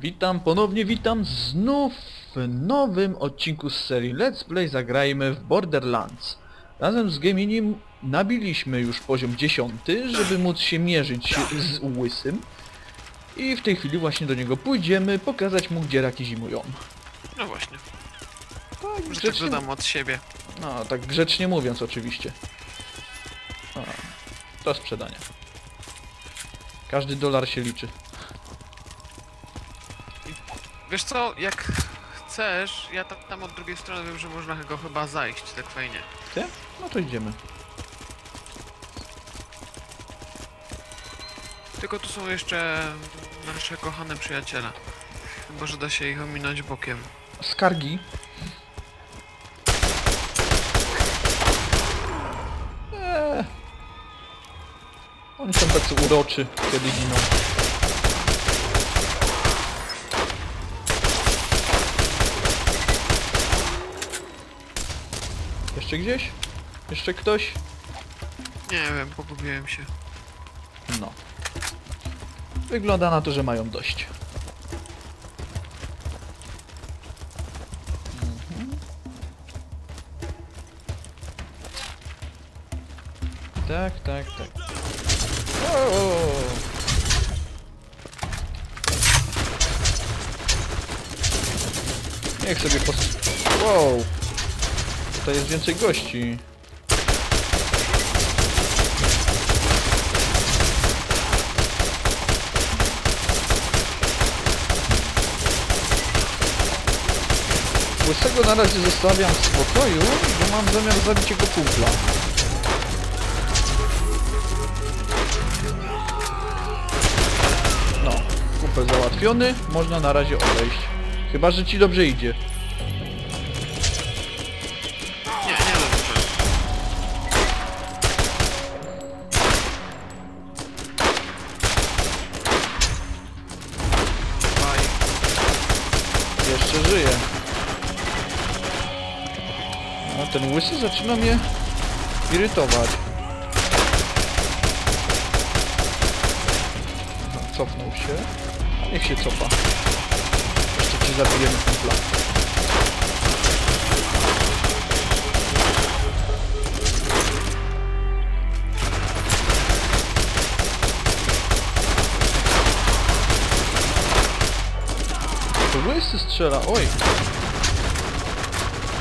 Witam, ponownie witam znów w nowym odcinku z serii Let's Play Zagrajmy w Borderlands. Razem z Gaminim nabiliśmy już poziom 10, żeby móc się mierzyć z Łysym. I w tej chwili właśnie do niego pójdziemy, pokazać mu gdzie raki zimują. No właśnie, Tak, że tak grzecznie, dodam od siebie. no, tak grzecznie mówiąc oczywiście. A, do sprzedania. Każdy dolar się liczy. Wiesz co, jak chcesz, ja tam, tam od drugiej strony wiem, że można go chyba zajść, tak fajnie. Ty? No to idziemy. Tylko tu są jeszcze nasze kochane przyjaciele. Chyba, że da się ich ominąć bokiem. Skargi. Eee. Oni są tacy uroczy, kiedy giną. Jeszcze gdzieś? Jeszcze ktoś? Nie wiem, pogubiłem się. No. Wygląda na to, że mają dość. Mhm. Tak, tak, tak. O! Niech sobie pos... Wow! Tutaj jest więcej gości. Łysego na razie zostawiam w spokoju, bo mam zamiar zabić jego kumpla. No, kumpel załatwiony, można na razie odejść. Chyba, że ci dobrze idzie. Łysy zaczyna mnie irytować. No, cofnął się. Niech się cofa. Jeszcze ci zabijemy kumpla. To strzela, oj.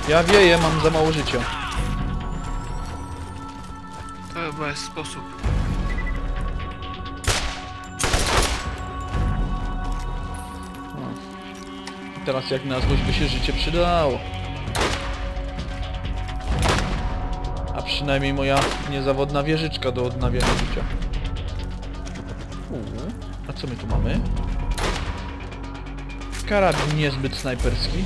Ja wieję, mam za mało życia. Chyba jest sposób. Teraz jak na złość by się życie przydało. A przynajmniej moja niezawodna wieżyczka do odnawiania życia. A co my tu mamy? Karabin niezbyt snajperski.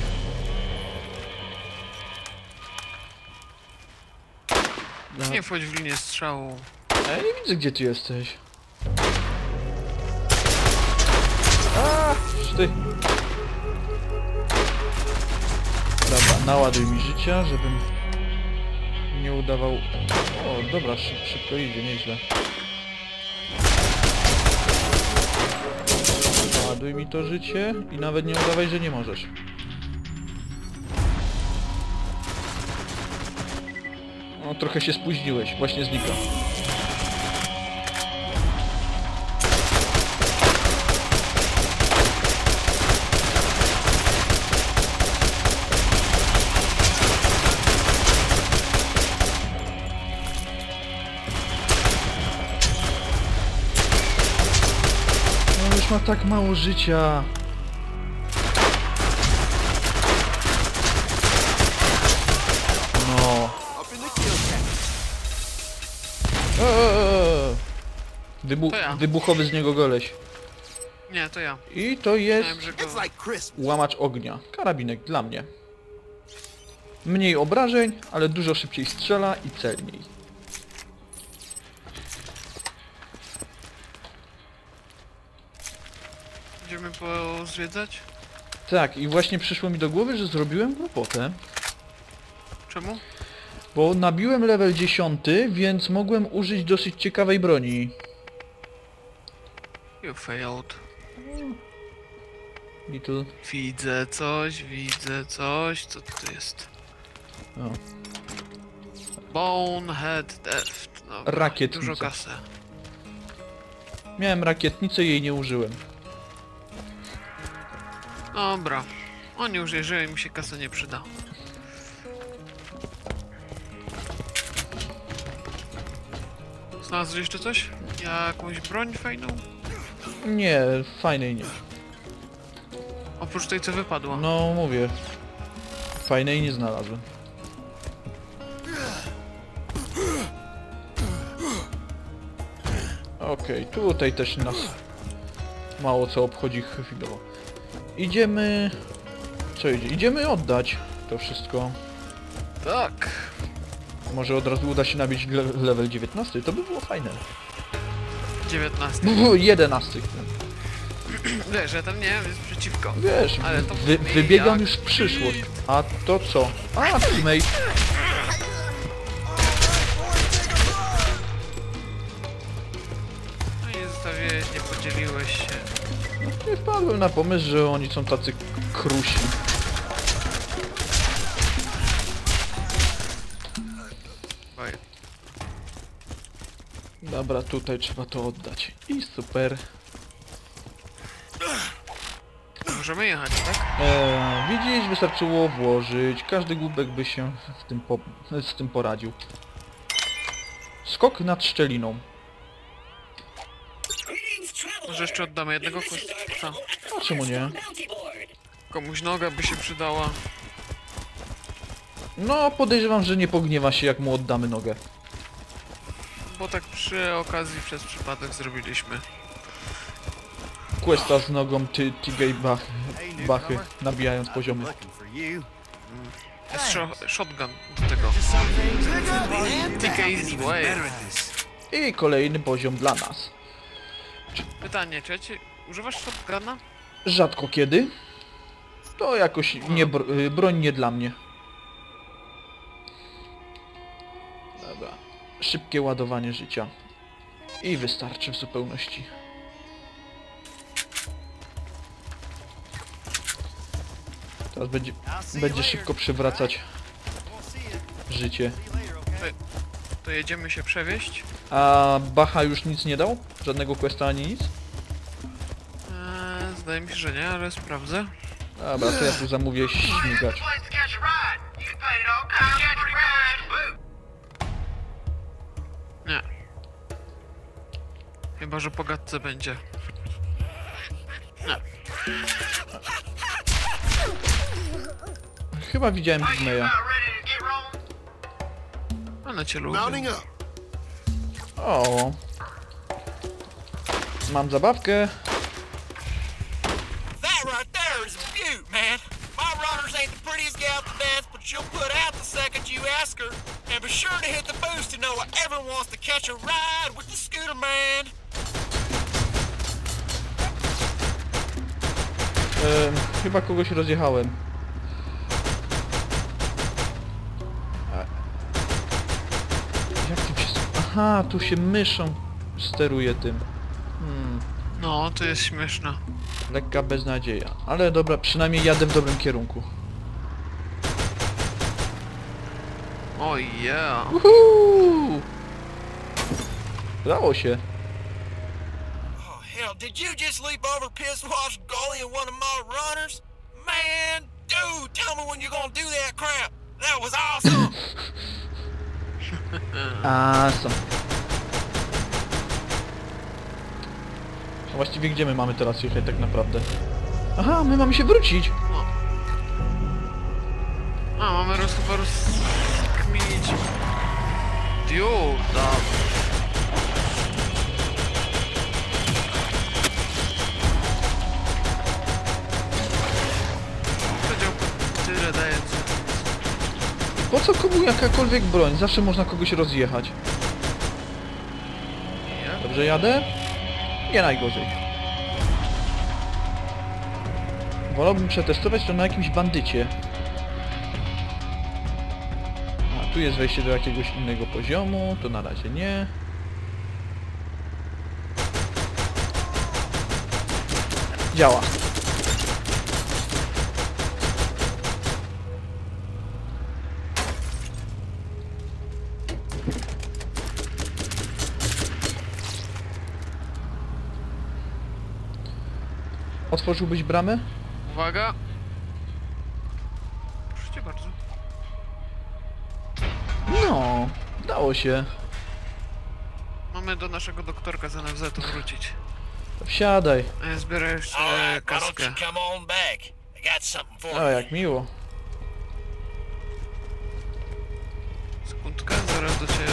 Nie wchodź w linię strzału. ja nie widzę gdzie ty jesteś. A, ty. Dobra, naładuj mi życia, żebym nie udawał... O, dobra, szyb, szybko idzie, nieźle. Naładuj mi to życie i nawet nie udawaj, że nie możesz. No, trochę się spóźniłeś, właśnie znika. No już ma tak mało życia. Wybu To ja. wybuchowy z niego goleś. Nie, to ja. I to jest Myślałem, że go... It's like Christmas. łamacz ognia. Karabinek dla mnie. Mniej obrażeń, ale dużo szybciej strzela i celniej. Będziemy pozwiedzać? Tak, i właśnie przyszło mi do głowy, że zrobiłem głupotę. Czemu? Bo nabiłem level 10, więc mogłem użyć dosyć ciekawej broni. You failed. Little... Widzę coś, widzę coś. Co to jest? O. Bonehead Deft. Dobra, Rakietnica. Dużo kasy. Miałem rakietnicę, jej nie użyłem. Dobra. Oni już jeżeli mi się kasa nie przyda. Znalazłeś jeszcze coś? Jakąś broń fajną? Nie, fajnej nie. Oprócz tej co wypadła. No mówię. Fajnej nie znalazłem. Okej, tutaj też nas mało co obchodzi chwilowo. Idziemy... Co idzie? Idziemy oddać to wszystko. Tak. Może od razu uda się nabić le level 19, to by było fajne. 19. No, 11. Wiesz, ja tam nie wiem, jest przeciwko. Wiesz, Ale to wy, brzmi wybiegam jak- już w przyszłość. A to co? A, teammate. No i zostawiłeś, nie podzieliłeś się. Nie wpadłem na pomysł, że oni są tacy krusi. Dobra, tutaj trzeba to oddać. I super. Możemy jechać, tak? Eee, widzisz, wystarczyło włożyć. Każdy głupek by się w tym po, z tym poradził. Skok nad szczeliną. Może jeszcze oddamy jednego questa. A czemu nie? Komuś noga by się przydała. No, podejrzewam, że nie pogniewa się, jak mu oddamy nogę. Bo tak przy okazji przez przypadek zrobiliśmy. Questa z nogą ty, Tigej bach, bachy, nabijając poziomy. Jest sho shotgun do tego. TK way. I kolejny poziom dla nas. Pytanie, czy ja ci... Używasz shotguna? Rzadko kiedy. To jakoś nie bro, y, broń nie dla mnie. Szybkie ładowanie życia. I wystarczy w zupełności. Teraz będzie, będzie szybko przywracać życie. To jedziemy się przewieźć. A Bacha już nic nie dał? Żadnego questa ani nic? Eee, zdaje mi się, że nie, ale sprawdzę. Dobra, to ja tu zamówię śmigacz. Chyba, że po gadce będzie. Nie. Chyba widziałem rolling? Ale cię lubię. O. Mam zabawkę. That right there is a beaut, man. My runners ain't the prettiest gal to dance, but she'll put out the second you ask her. And be sure to hit the boost to know everyone wants to catch a ride with the scooter man. Em, chyba kogoś rozjechałem. Jak tym się... Aha, tu się myszą steruje tym. Hmm, No, to jest śmieszne. lekka beznadzieja. Ale dobra, przynajmniej jadę w dobrym kierunku. O yeah. Uhu! Udało się. Did you just leap over piss wash goalie in one of my runners? Man, dude, tell me when you're gonna do that crap. That was awesome. A są. A właściwie gdzie my mamy teraz jechać tak naprawdę? Aha, my mamy się wrócić. A, mamy roz, chyba rozkminić... Dude, jakakolwiek broń? Zawsze można kogoś rozjechać. Dobrze jadę? Nie najgorzej. Wolałbym przetestować to na jakimś bandycie. A, tu jest wejście do jakiegoś innego poziomu, to na razie nie. Działa. Otworzyłbyś bramę? Uwaga! Proszę bardzo. No, dało się. Mamy do naszego doktorka z NFZ-u wrócić. Wsiadaj. Ja zbiorę jeszcze Alright, why don't kaskę. you come on back? I got something for O, you. jak miło. Sekundkę, zaraz do ciebie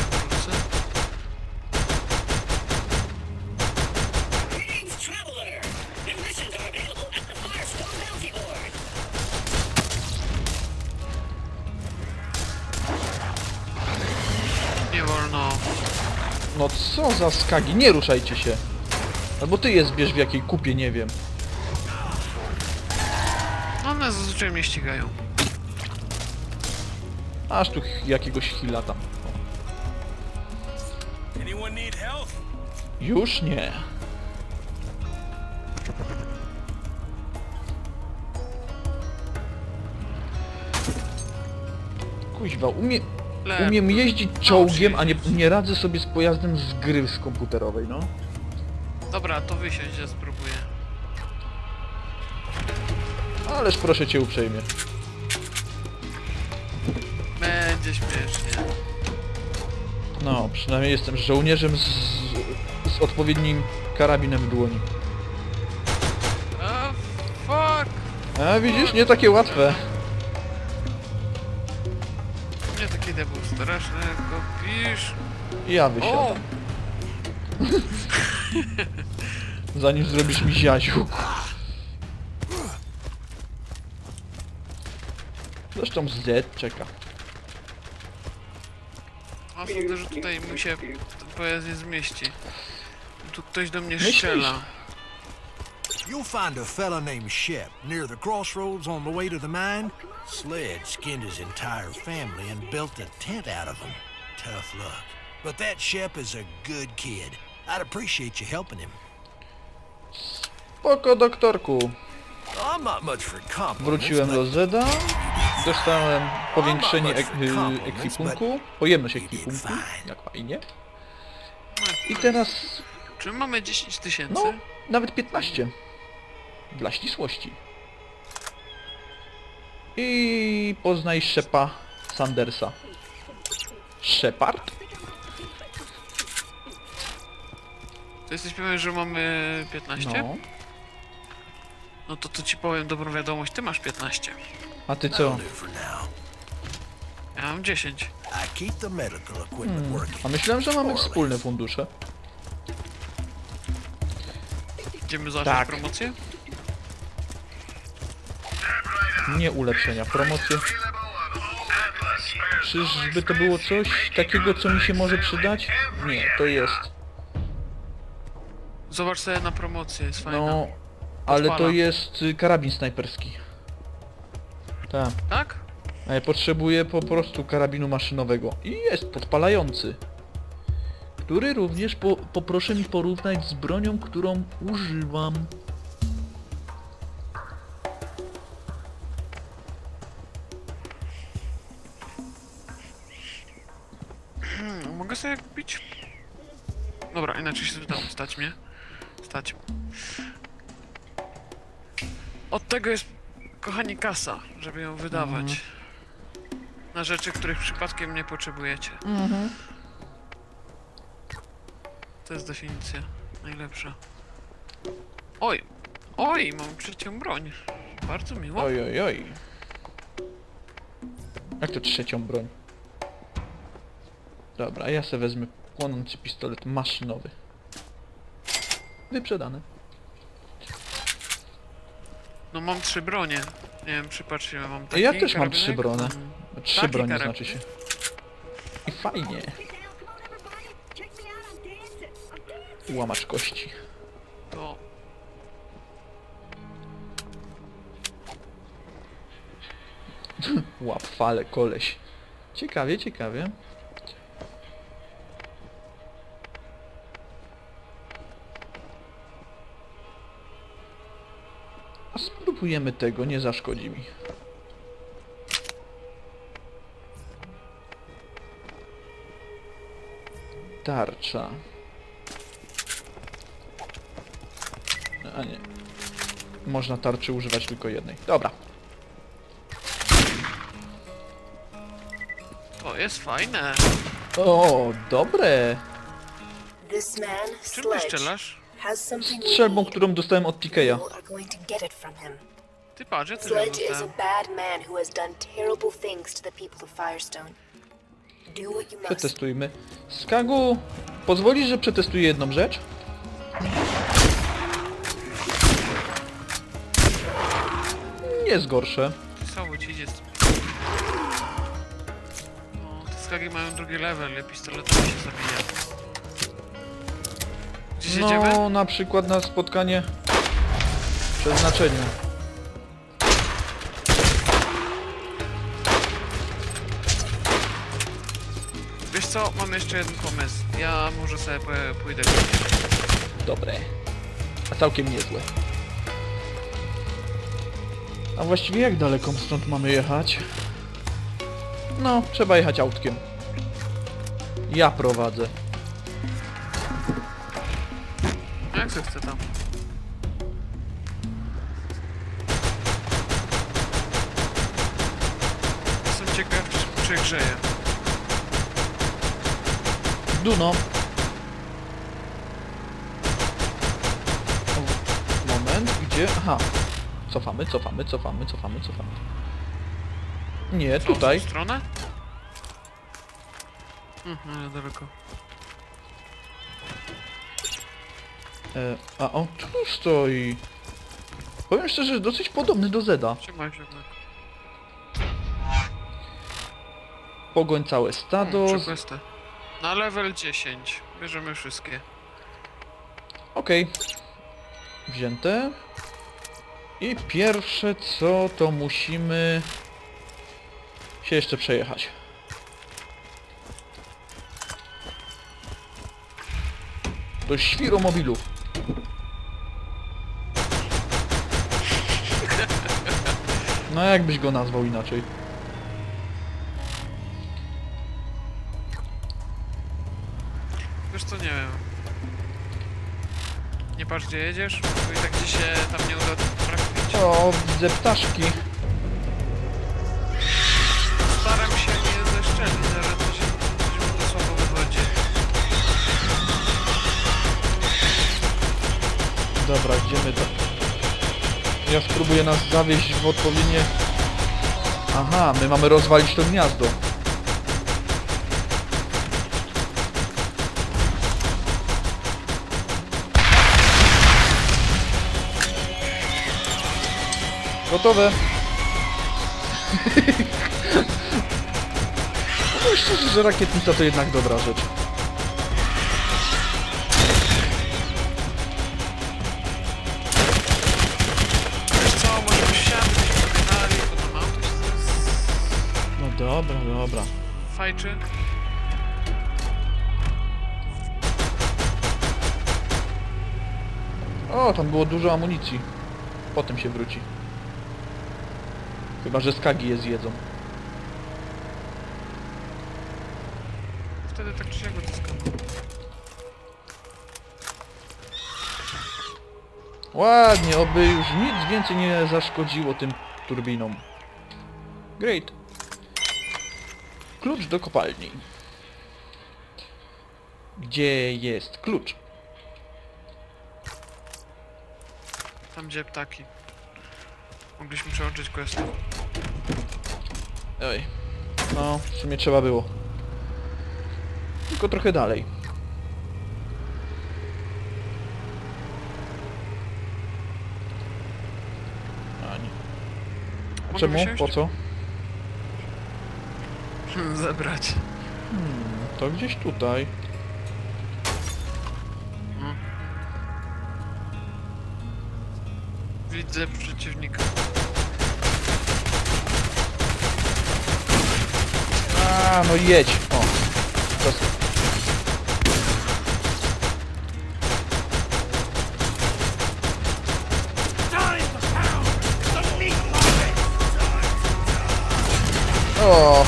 za skagi, nie ruszajcie się. Albo ty je zbierz w jakiej kupie, nie wiem. One zazwyczaj mnie ścigają. Aż tu jakiegoś hila tam. Anyone need help? Już nie. Kuźwa, umie, Umiem jeździć czołgiem, a nie, nie radzę sobie z pojazdem z gry z komputerowej, no. Dobra, to wysiądź, ja spróbuję. Ależ proszę cię uprzejmie. Będzie śmiesznie. No, przynajmniej jestem żołnierzem z, z odpowiednim karabinem w dłoni. A fuck! A widzisz, nie takie łatwe. Diabeł straszny, jak go pisz. Ja O! wysiadam. Zanim zrobisz mi ziaziu. Zresztą Z czeka. A sądzę, że tutaj mi się pojazd nie zmieści. Tu ktoś do mnie Myślisz? strzela. You'll find a fella named Shep near the crossroads on the way to the mine. Sled skinned his entire family and built a tent out of them. Tough luck. But that Shep is a good kid. I'd appreciate you helping him. Spoko, doktorku. Wróciłem do Zeda. Dostałem powiększenie ek ekwipunku. Pojemność ekwipunku. Jak fajnie. I teraz, Czy mamy 10 tysięcy? no, nawet 15. Dla ścisłości. I poznaj Szepa Sandersa. Shepard? To jesteś pewien, że mamy 15? No. No to to ci powiem dobrą wiadomość, ty masz 15. A ty co? Ja mam 10. I keep the medical equipment Hmm. A myślałem, że mamy wspólne fundusze. Idziemy zacząć Tak. promocję? Nie ulepszenia, promocje. Czyżby to było coś takiego, co mi się może przydać? Nie, to jest. Zobacz sobie na promocję, jest fajna. No, ale to jest y, karabin snajperski. Tak. Tak? A ja potrzebuję po prostu karabinu maszynowego. I jest podpalający. Który również po, poproszę mi porównać z bronią, którą używam. Stać mnie? Stać. Od tego jest, kochani, kasa, żeby ją wydawać. Na rzeczy, których przypadkiem nie potrzebujecie. To jest definicja najlepsza. Oj! Oj, mam trzecią broń. Bardzo miło. Oj, oj, oj. Jak to trzecią broń? Dobra, ja se wezmę płonący pistolet maszynowy. Wyprzedane. No mam trzy bronie. Nie wiem, przypatrz się, mam taki Ja też mam trzy brone. mam- Trzy Taki bronie znaczy się. I fajnie. Łamacz kości. To Łap fale, koleś. Ciekawie, ciekawie. Spróbujemy tego, nie zaszkodzi mi. Tarcza. A nie. można tarczy używać tylko jednej. Dobra. To jest fajne. O, dobre. Czym ty strzelasz? Strzelbą, którą dostałem od TK'a. Going to get it from him. Ty patrz, ja Sledge is a bad man who has done terrible things to the people of Firestone. Do what you must. Przetestujmy. Skagu, pozwolisz, że przetestuję jedną rzecz? Nie jest gorsze. Cały ci idzie. No, te skagi mają drugi level, pistoletami się zabija. Jedziemy? No, na przykład na spotkanie przeznaczenia. Wiesz co, mam jeszcze jeden pomysł. Ja może sobie pójdę Dobre. A całkiem niezłe. A właściwie jak daleko stąd mamy jechać? No, trzeba jechać autkiem. Ja prowadzę. Jak se chcę tam? Przegrzeję. Duno. O, Moment, gdzie? Aha. Cofamy, cofamy, cofamy, cofamy, cofamy. Nie, Co, w tą tutaj. stronę? Mhm, ale daleko. E, a on tu stoi. Powiem szczerze, że dosyć podobny do Zeda. Trzymaj się tak. Pogoń całe stado. Hmm. Na level 10. Bierzemy wszystkie. Okej. Wzięte. I pierwsze co, to musimy się jeszcze przejechać. Do świromobilów. No jakbyś go nazwał inaczej? Nie wiem. Nie patrz gdzie jedziesz, bo i tak gdzie się tam nie uda trafić. O, widzę ptaszki. Staram się nie zeszczelić, ale to się coś mi to słabo wychodzi. Dobra, idziemy to. Ja spróbuję nas zawieźć w odpowiednie... Aha, my mamy rozwalić to gniazdo. Gotowe. Powiem szczerze, że rakietnica to jednak dobra rzecz. No dobra, dobra. fajczy. O, tam było dużo amunicji. Potem się wróci. Chyba, że skagi je zjedzą. Wtedy tak czy siak. Ładnie, oby już nic więcej nie zaszkodziło tym turbinom. Great. Klucz do kopalni. Gdzie jest klucz? Tam gdzie ptaki. Mogliśmy przełączyć quest. Oj. No, w sumie trzeba było. Tylko trochę dalej. A nie. Mogę Czemu? Po co? Zebrać. To gdzieś tutaj. Widzę przeciwnika. A, no jedź. O. O.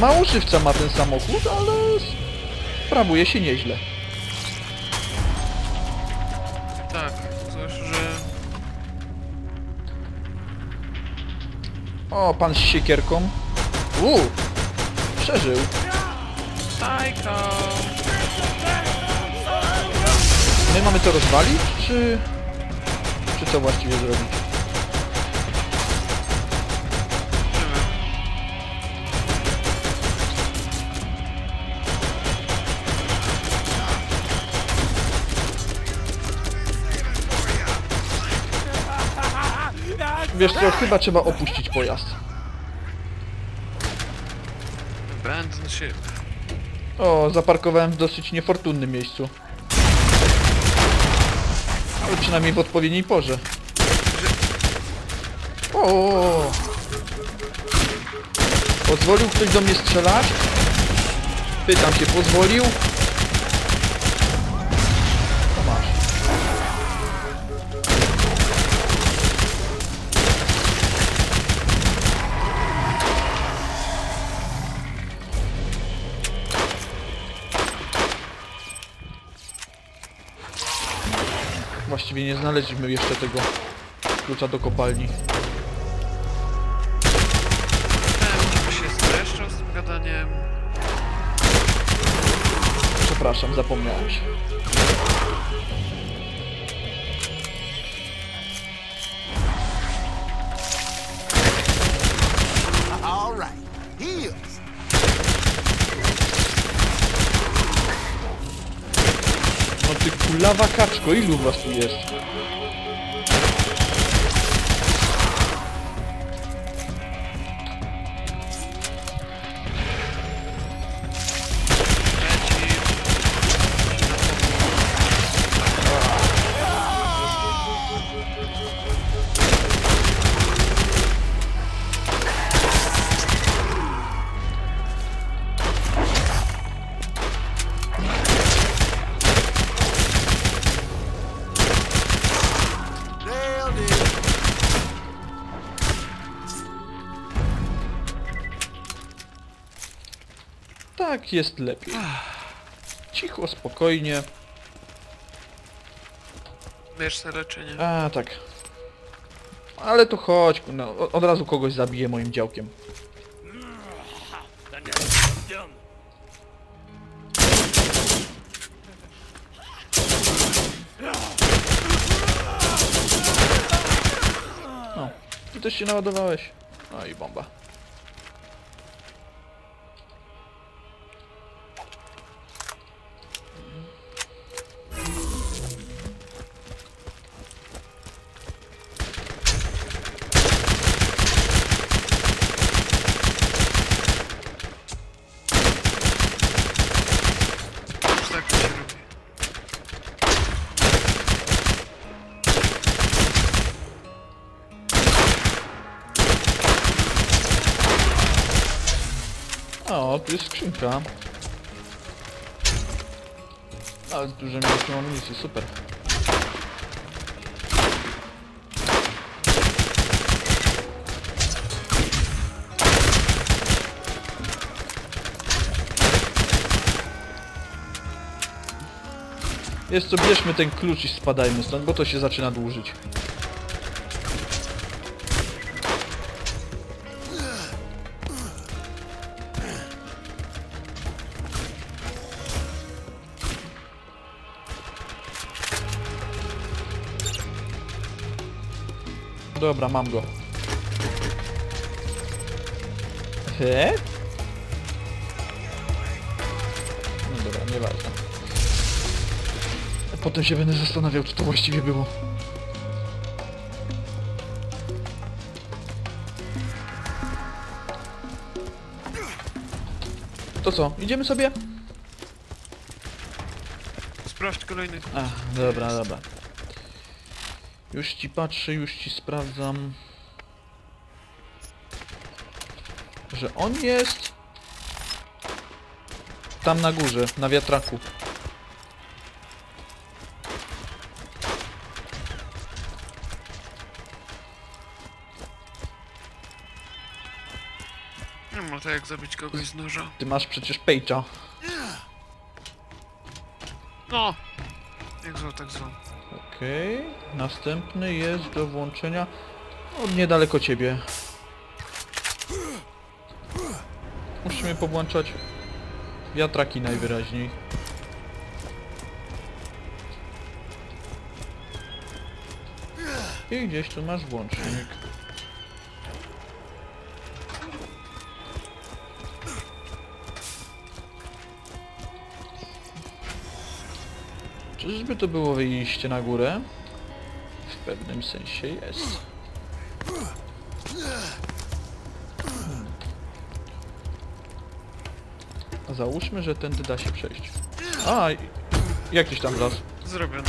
Mało żywca ma ten samochód, ale sprawuje się nieźle. O, pan z siekierką. Uuu, przeżył. My mamy to rozwalić, czy... Czy co właściwie zrobić? Wiesz co, chyba trzeba opuścić pojazd. Abandon ship. O, zaparkowałem w dosyć niefortunnym miejscu. Ale przynajmniej w odpowiedniej porze. O! Pozwolił ktoś do mnie strzelać? Pytam się, pozwolił? Właściwie nie znaleźliśmy jeszcze tego klucza do kopalni. Żeby się streszczał z tym gadaniem. Przepraszam, zapomniałem się. Kulawa kaczko, ilu was tu jest? Tak jest lepiej. Cicho, spokojnie. Bierz te leczenie. A, tak. Ale to chodź, no, od razu kogoś zabiję moim działkiem. No, ty też się naładowałeś. No i bomba. Skrzynka. Ale dużym ilością amunicji, super. Jest co, bierzmy ten klucz i spadajmy stąd, bo to się zaczyna dłużyć. Dobra, mam go. He? No dobra, nieważne. Potem się będę zastanawiał, co to właściwie było. To co, idziemy sobie? Sprawdź kolejny. A, dobra, dobra. Już ci patrzę, już ci sprawdzam. Że on jest... Tam na górze, na wiatraku. Nie ma to jak zabić kogoś z noża. Ty masz przecież pejcza. No! Jak zwał, tak zwał. Okej. Następny jest do włączenia od niedaleko ciebie. Musimy powłączać wiatraki najwyraźniej. I gdzieś tu masz włącznik. Czyżby to było wyjście na górę? W pewnym sensie jest. A Załóżmy, że tędy da się przejść. A, i- jak tyś tam wlazł? Zrobione.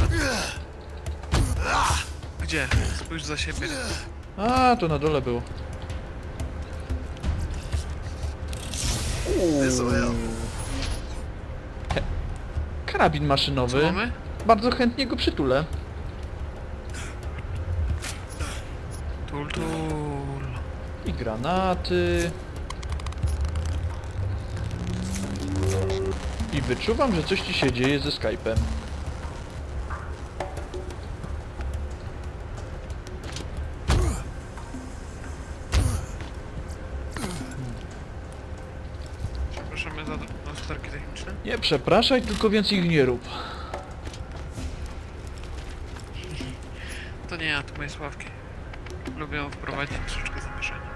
Gdzie? Spójrz za siebie. A, to na dole było. Help. Karabin Co maszynowy. mamy? Bardzo chętnie go przytulę. Tul, tul. I granaty. I wyczuwam, że coś ci się dzieje ze Skype'em. Przepraszamy za techniczne. Nie przepraszaj, tylko więcej ich nie rób. To nie ja, to moje sławki. Lubią wprowadzić troszeczkę zamieszania.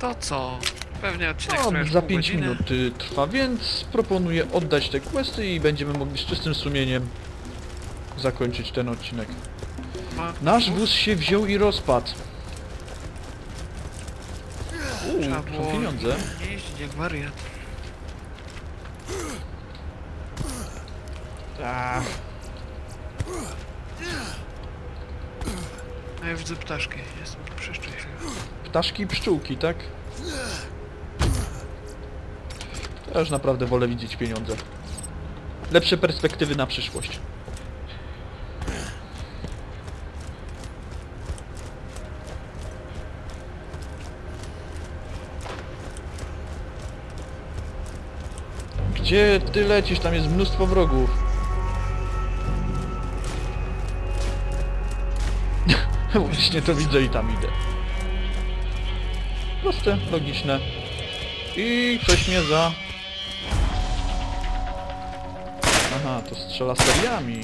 To co? Pewnie odcinek No, za pół 5 godziny. minut y, trwa, więc proponuję oddać te questy i będziemy mogli z czystym sumieniem zakończyć ten odcinek. Nasz wóz się wziął i rozpadł. Uuu, Trzeba są pieniądze. jeździć jak wariat. Ach, A ja widzę ptaszki, jestem przeszczęśliwy. ptaszki i pszczółki, tak? Ja już naprawdę wolę widzieć pieniądze. Lepsze perspektywy na przyszłość. Gdzie ty lecisz? Tam jest mnóstwo wrogów. Właśnie to widzę i tam idę. Proste, logiczne. I ktoś mnie za... to strzela seriami.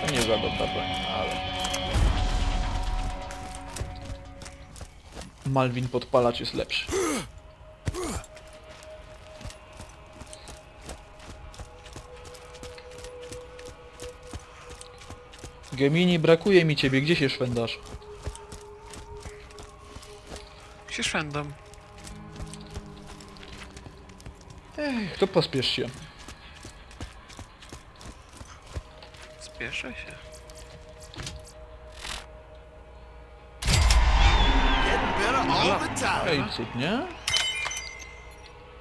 To nie za dobra broń, ale... Malwin podpalacz jest lepszy. Gemini, brakuje mi ciebie, gdzie się szwędasz? Się szwendam. Ech, to pospiesz się. Spieszę się. Ej, cudnie.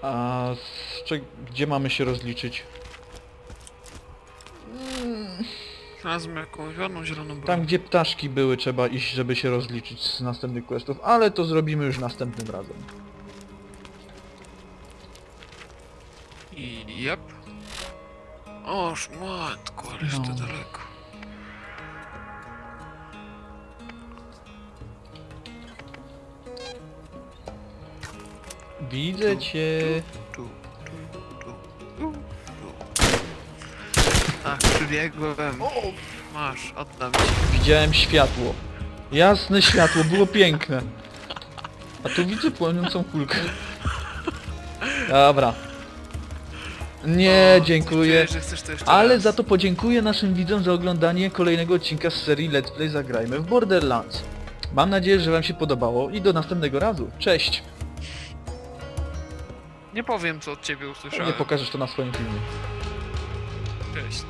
A z cze- gdzie mamy się rozliczyć? Znalazłem jakąś ładną zieloną broń. Tam, gdzie ptaszki były, trzeba iść, żeby się rozliczyć z następnych questów, ale to zrobimy już następnym razem. I jep. Oż matko, ależ to No. daleko. Widzę cię. Przybiegłem. Masz, oddam ci. Widziałem światło. Jasne światło, było piękne. A tu widzę płonącą kulkę. Dobra. Nie, dziękuję. Czuję, że chcesz to jeszcze Ale raz. za to podziękuję naszym widzom za oglądanie kolejnego odcinka z serii Let's Play Zagrajmy w Borderlands. Mam nadzieję, że wam się podobało i do następnego razu. Cześć! Nie powiem co od ciebie usłyszałem. Nie pokażesz to na swoim filmie. Cześć.